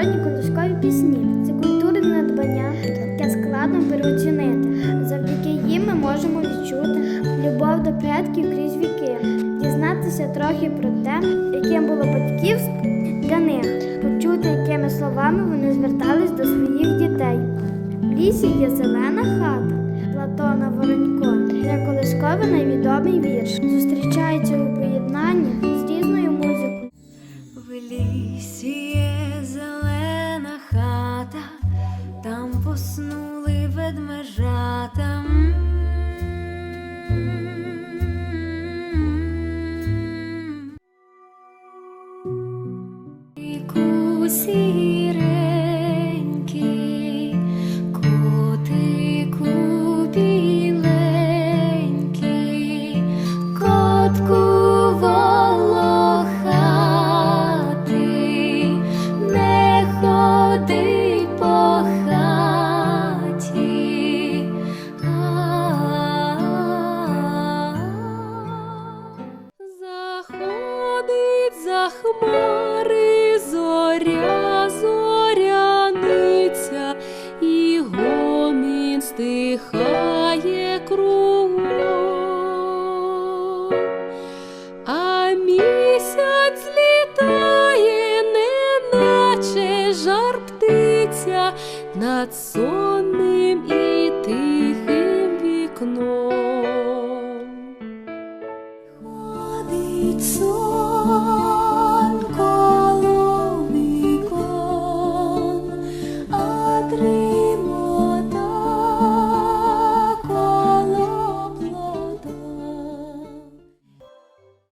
народні колишкові пісні. Це культурне надбання, яке складно переоцінити. Завдяки їм ми можемо відчути любов до предків крізь віки, дізнатися трохи про те, яким було батьківство для них, почути, якими словами вони звертались до своїх дітей. В лісі є зелена хата Платона Воронько. Для колишкове найвідомий вірш. Зустрічається у поєднанні з різною музикою. В лісі є зелена поснули ведмежата. Віку сіренький, котику котку хмари зоря, зоряниця, і гомін стихає кругом. А місяць літає, неначе жар птиця над сонним і тихим вікном. Ходить сон